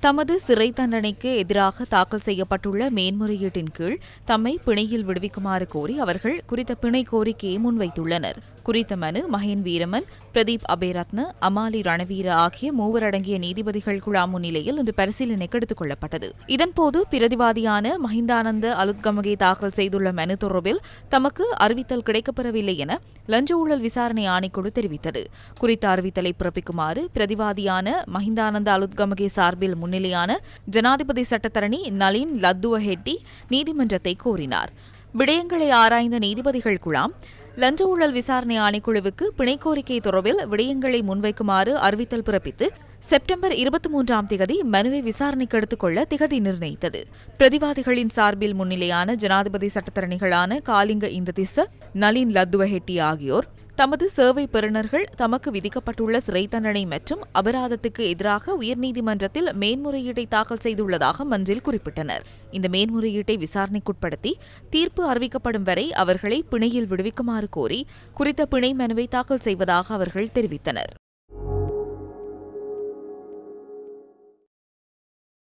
தமது சிறை தண்டனைக்கு எதிராக தாக்கல் செய்யப்பட்டுள்ள மேன்முறையீட்டின் கீழ் தம்மை பிணையில் விடுவிக்குமாறு கோரி அவர்கள் குறித்த பிணை கோரிக்கையை முன்வைத்துள்ளனர். குறித்த மனு மகேன் வீரமன் பிரதீப் அபேரத்ன அமாலி ரணவீர ஆகிய மூவர் அடங்கிய நீதிபதிகள் குழா முன்னிலையில் இன்று பரிசீலனைக்கு எடுத்துக் கொள்ளப்பட்டது. இதன்போது பிரதிவாதியான மஹிந்தானந்த அலுத்கமகே தாக்கல் செய்துள்ள மனு தொடர்பில் தமக்கு அறிவித்தல் கிடைக்கப்பெறவில்லை என லஞ்ச ஊழல் விசாரணை ஆணைக்குழு தெரிவித்தது. குறித்த அறிவித்தலை பிறப்பிக்குமாறு பிரதிவாதியான மஹிந்தானந்த அலுத்கமகே சார்பில் முன்னிலையான ஜனாதிபதி சட்டத்தரணி நளின் லத்துவஹெட்டி நீதிமன்றத்தை கோரினார். விடயங்களை ஆராய்ந்த நீதிபதிகள் குழாம் லஞ்ச ஊழல் விசாரணை ஆணைக்குழுவுக்கு பிணை கோரிக்கை தொடர்பில் விடயங்களை முன்வைக்குமாறு அறிவித்தல் பிறப்பித்து செப்டம்பர் இருபத்தி மூன்றாம் திகதி மனுவை விசாரணைக்கு எடுத்துக்கொள்ள திகதி நிர்ணயித்தது. பிரதிவாதிகளின் சார்பில் முன்னிலையான ஜனாதிபதி சட்டத்தரணிகளான காலிங்க இந்ததிச நளின் லத்துவஹெட்டி ஆகியோர் தமது சேவை பெறுநர்கள் தமக்கு விதிக்கப்பட்டுள்ள சிறை தண்டனை மற்றும் அபராதத்துக்கு எதிராக உயர்நீதிமன்றத்தில் மேன்முறையீட்டை தாக்கல் செய்துள்ளதாக மன்றில் குறிப்பிட்டனர். இந்த மேன்முறையீட்டை விசாரணைக்குட்படுத்தி தீர்ப்பு அறிவிக்கப்படும் வரை அவர்களை பிணையில் விடுவிக்குமாறு கோரி குறித்த பிணை மனுவை தாக்கல் செய்வதாக அவர்கள் தெரிவித்தனர்.